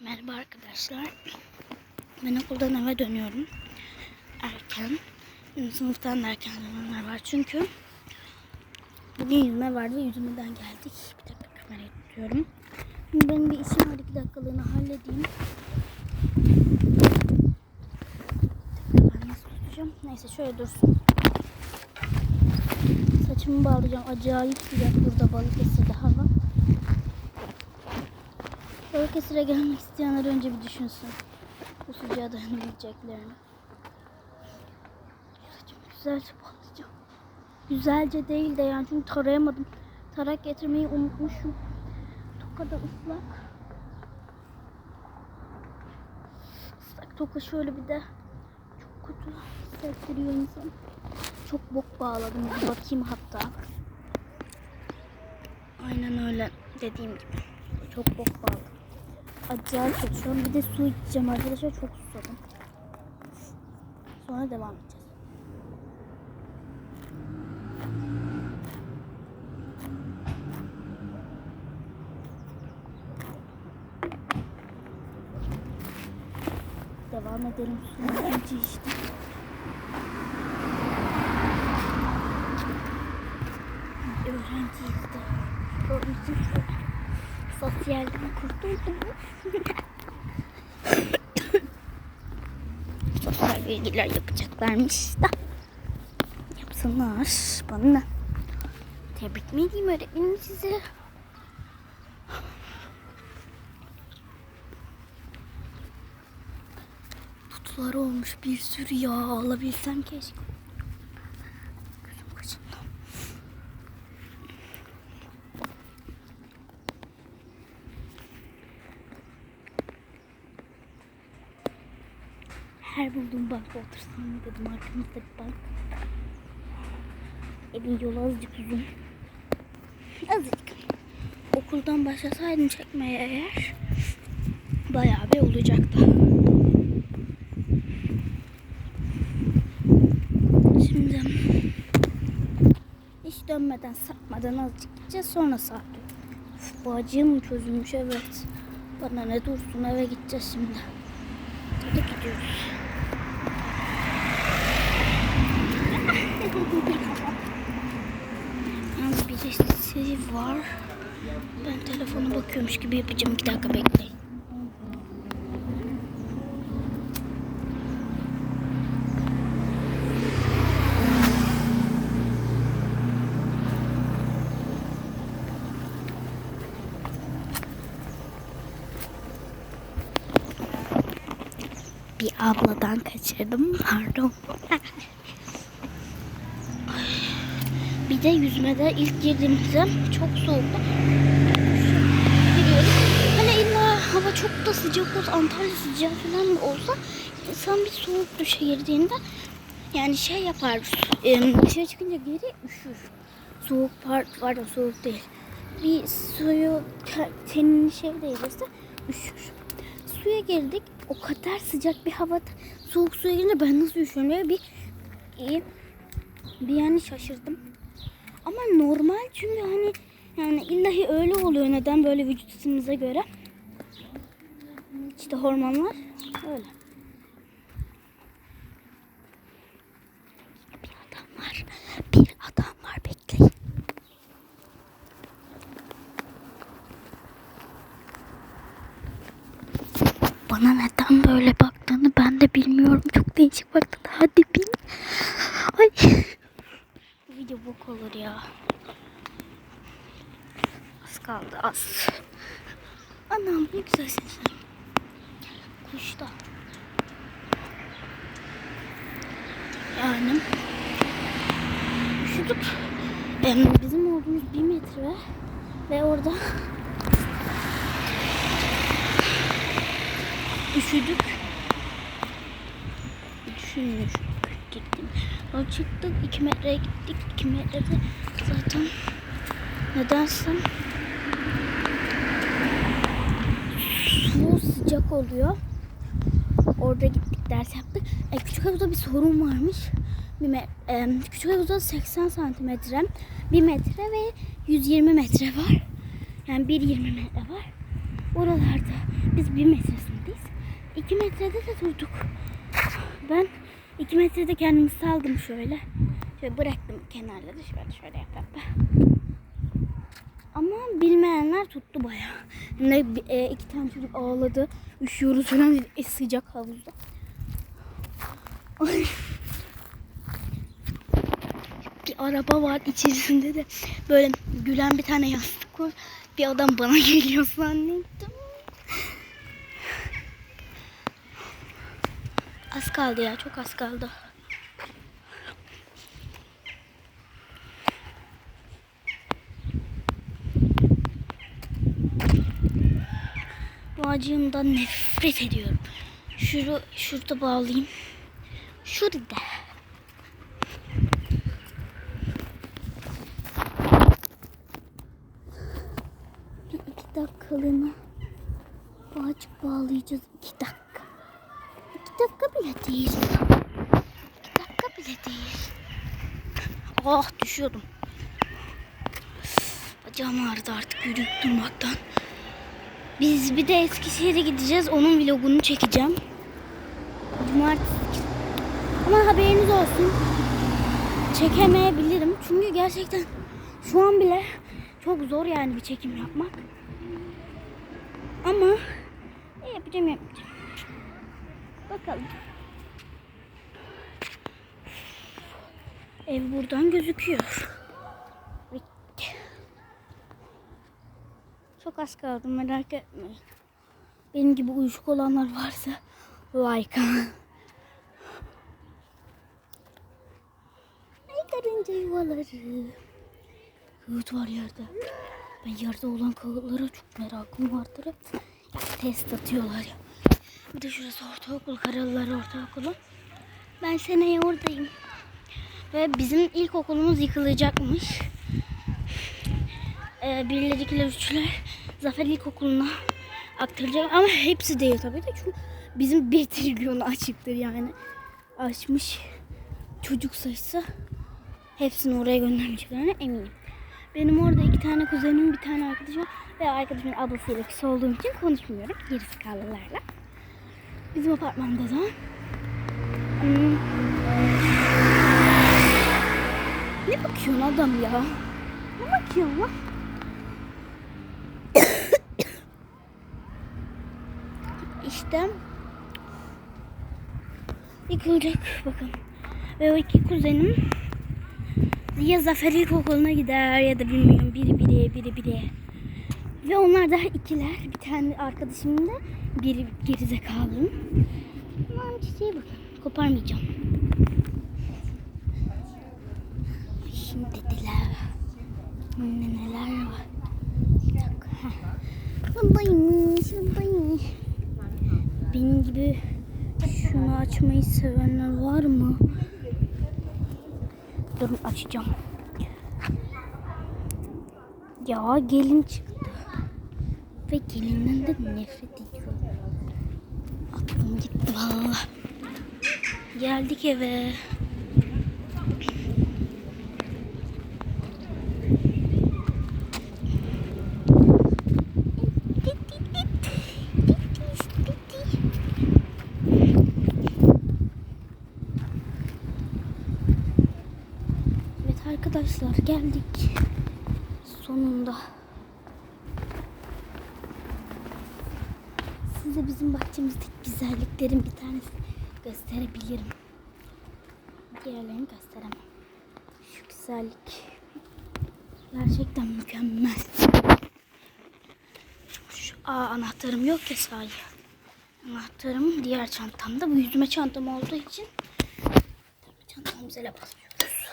Merhaba arkadaşlar. Ben okuldan eve dönüyorum. Erken. Sınıftan da erken dönenler var. Çünkü bugün yüzme vardı yüzmeden geldik. Bir dakika kamerayı tutuyorum. Şimdi benim bir işim var. iki dakikalığına halledeyim. Ben nasıl? Neyse şöyle dursun. Saçımı bağlayacağım. Acayip sıcak burada Balıkesir'de hava. Balıkesir'e gelmek isteyenler önce bir düşünsün. Bu sıcağa dayanabileceklerini. Güzelce bağlayacağım. Güzelce değil de yani çünkü tarayamadım. Tarak getirmeyi unutmuşum. Toka da ıslak. Islak toka şöyle bir de çok kötü hissettiriyor insan. Çok bok bağladım. Bir bakayım hatta. Aynen öyle dediğim gibi. Çok bok bağladım. Acayip an bir de su içeceğim arkadaşlar. Çok susadım. Sonra devam edeceğiz. Devam edelim. Su ikinci işte. Öğrenciyiz de. Gördüğünüz sosyalden kurtuldum. Sosyal bilgiler yapacaklarmış da. Yapsınlar. Bana? Tebrik mi edeyim öğretmenim size? Kutular olmuş bir sürü ya. Alabilsem keşke. Otursam mı dedim arkamızda bir bank. Evin yolu azıcık uzun. Azıcık. Okuldan başlasaydım çekmeye eğer bayağı bir olacaktı. Şimdi hiç dönmeden sapmadan azıcık gideceğiz sonra sağa Bu acım çözülmüş evet. Bana ne dursun eve gideceğiz şimdi. Hadi gidiyoruz. Birisi var. Ben telefona bakıyormuş gibi yapacağım. Bir dakika bekleyin. Bir abladan kaçırdım. Pardon. Bir de yüzmede ilk girdiğimizde çok soğuktu. Giriyoruz. Hani illa hava çok da sıcak olsa Antalya sıcağı falan mı olsa insan bir soğuk duşa girdiğinde yani şey yapar e, dışarı çıkınca geri üşür. Soğuk par pardon soğuk değil. Bir suyu te- tenini şey değilirse üşür. Suya girdik. O kadar sıcak bir havada soğuk suya girince ben nasıl üşüyorum diye bir bir yani şaşırdım. Ama normal çünkü hani yani illahi öyle oluyor neden böyle vücut ısımıza göre. İşte hormonlar öyle. Bir adam var. Bir adam var bekleyin. Bana neden böyle baktığını ben de bilmiyorum. Çok değişik baktı. Hadi bin. Ay. Bu video bok olur ya. Az kaldı az. Anam ne güzelsin sen. Kuşta. Yani. Üşüdük. Em, bizim olduğumuz bir metre ve orada üşüdük. Düşünmüş. Gittim. Sonra çıktık 2 metreye gittik. 2 metrede zaten nedense su sıcak oluyor. Orada gittik ders yaptık. E, küçük havuzda bir sorun varmış. Bir e, küçük havuzda 80 santimetre, 1 metre ve 120 metre var. Yani 1.20 metre var. oralarda biz bir metresindeyiz. İki metrede de durduk. Ben iki metrede kendimi saldım şöyle. Şöyle bıraktım kenarları şöyle şöyle yapıp. Ama bilmeyenler tuttu bayağı. Ne e, iki tane çocuk ağladı. Üşüyoruz falan dedi. E, sıcak havuzda. Bir araba var içerisinde de böyle gülen bir tane yastık var. Bir adam bana geliyor zannettim. Az kaldı ya çok az kaldı. Bu acığımdan nefret ediyorum. Şuru, şurada bağlayayım. Şurada. İki dakikalığına bağcık bağlayacağız. İki dakika. İki dakika bile değil. İki dakika bile değil. Ah düşüyordum. Bacağım ağrıdı artık yürüyüp durmaktan. Biz bir de Eskişehir'e gideceğiz. Onun vlogunu çekeceğim. Cumartesi. Ama haberiniz olsun. Çekemeyebilirim. Çünkü gerçekten şu an bile çok zor yani bir çekim yapmak. Ama yapacağım yapacağım. Bakalım. Ev buradan gözüküyor. Çok az kaldı merak etmeyin. Benim gibi uyuşuk olanlar varsa like. Ay karınca yuvaları. Kağıt var yerde. Ben yerde olan kağıtlara çok merakım vardır. Ya, test atıyorlar ya. Bir de şurası ortaokul, Karalılar Ortaokulu. Ben seneye oradayım. Ve bizim ilkokulumuz yıkılacakmış. Ee, birler, ikiler, üçler Zafer İlkokulu'na aktaracak. Ama hepsi değil tabii de. Çünkü bizim bir trilyonu açıktır yani. Açmış çocuk sayısı. Hepsini oraya göndermeyeceklerine eminim. Benim orada iki tane kuzenim, bir tane arkadaşım. Ve arkadaşımın ablasıyla küs olduğum için konuşmuyorum. Gerisi kalırlarla. Bizim apartmanda da hmm, ne bakıyorsun adam ya? Ne bakıyorsun lan? İşte yıkılacak bakın. Ve o iki kuzenim ya Zafer İlkokulu'na gider ya da bilmiyorum biri biri biri biri. Ve onlar da ikiler. Bir tane arkadaşım da biri gerizekalı. Aman çiçeğe bakın. Koparmayacağım. Ay, Şimdi dediler. Ne neler var. Bir dakika. Benim gibi şunu açmayı sevenler var mı? Durun açacağım. Ya gelin çıktı. Ve gelinden de nefret ediyorum. Aklım gitti valla. Geldik eve. Evet arkadaşlar geldik. Sonunda. Size bizim bahçemizdeki güzelliklerin bir tanesini gösterebilirim. Diğerlerini gösteremem. Şu güzellik gerçekten mükemmel. Şu, aa, anahtarım yok ya sahi. Anahtarım diğer çantamda. Bu yüzme çantam olduğu için tabii çantamıza basmıyoruz.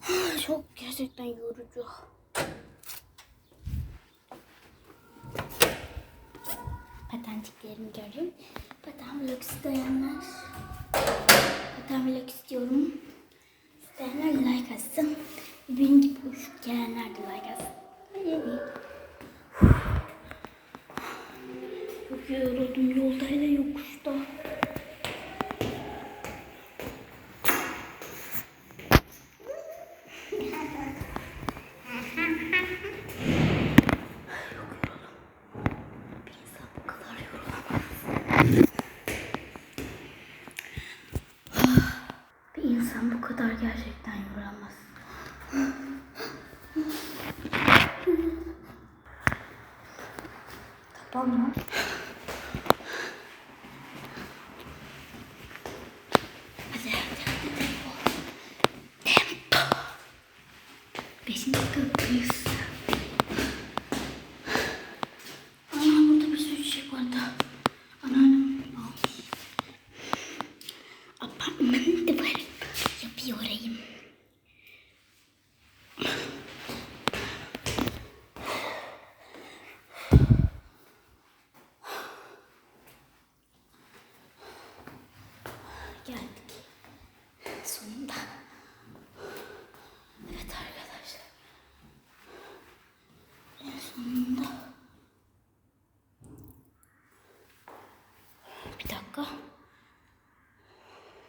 Çok gerçekten yorucu. Patentiklerimi görüyorum. Paten vlog isteyenler. Paten vlog istiyorum. İsteyenler like atsın. Benim gibi uyuşuk gelenler de like atsın. Çok yoruldum yolda hele yokuşta. 你现在更有意思